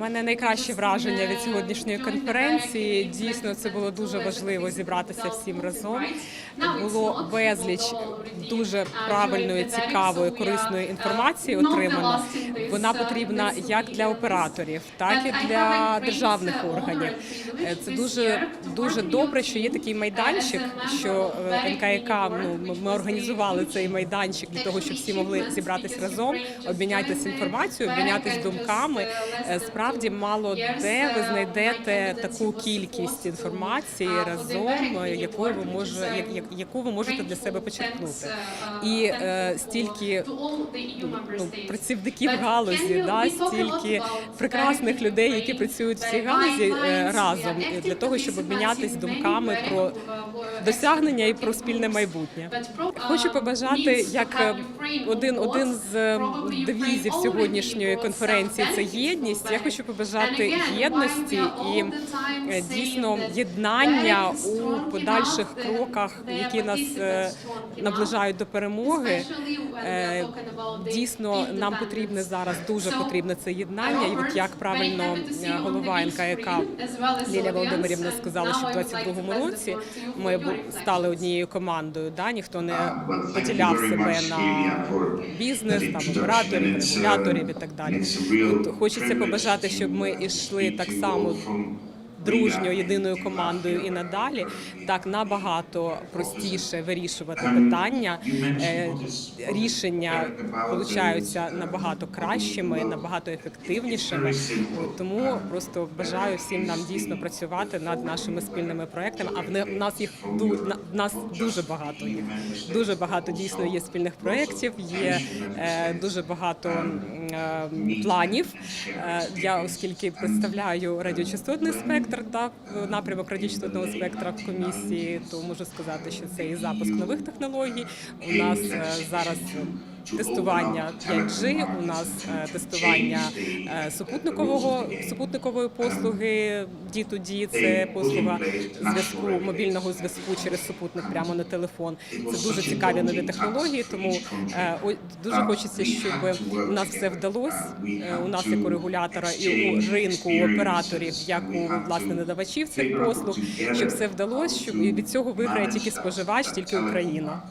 Мене найкраще враження від сьогоднішньої конференції. Дійсно, це було дуже важливо зібратися всім разом. Було безліч дуже правильної, цікавої, корисної інформації отримано. Вона потрібна як для операторів, так і для державних органів. Е, Це дуже дуже добре, що є такий майданчик, що е, НКК, ну ми- організували цей майданчик для того, щоб всі могли зібратися разом, обмінятися інформацією, обмінятися думками. Е, Справді мало де ви знайдете таку кількість інформації разом, е, яку ви може як- як- яку ви можете для себе почерпнути. І е, стільки ну, працівників галузі, да, стільки прекрасних людей, які працюють в цій галузі е, разом для того, щоб обмінятися думками про досягнення і про спільне майбутнє. Хочу побажати як е, один один з е, девізів сьогоднішньої конференції це єдність. Я хочу побажати єдності і е, дійсно єднання у подальших кроках, які нас е, наближають до перемоги. Е, Дійсно, нам потрібне зараз дуже потрібне це єднання. І от як правильно голова НКК Лілія Володимирівна сказала, що в 22-му році ми стали однією командою. Да, ніхто не поділяв себе на бізнес, там операторів, регуляторів і так далі. От хочеться побажати, щоб ми йшли так само дружньо єдиною командою і надалі так набагато простіше вирішувати питання. Е, Рішення получаються набагато кращими, набагато ефективнішими. Тому просто бажаю всім нам дійсно працювати над нашими спільними проектами. А в нас їх в нас дуже багато їх. Дуже багато дійсно є спільних проєктів, є е, дуже багато е, планів. Я оскільки представляю радіочастотний спектр та напрямок радіочастотного спектра в комісії, то можу сказати, що це і запуск нових технологій. У нас е, зараз тестування 5G, у нас е, тестування е, супутникового супутникової послуги D2D, це послуга зв'язку мобільного зв'язку через супутник прямо на телефон. Це дуже цікаві нові технології. Тому е, дуже хочеться, щоб у нас все вдалося. У нас як у регулятора і у ринку у операторів, як у власне надавачів цих послуг, щоб все вдалося, щоб від цього виграє тільки споживач, тільки Україна.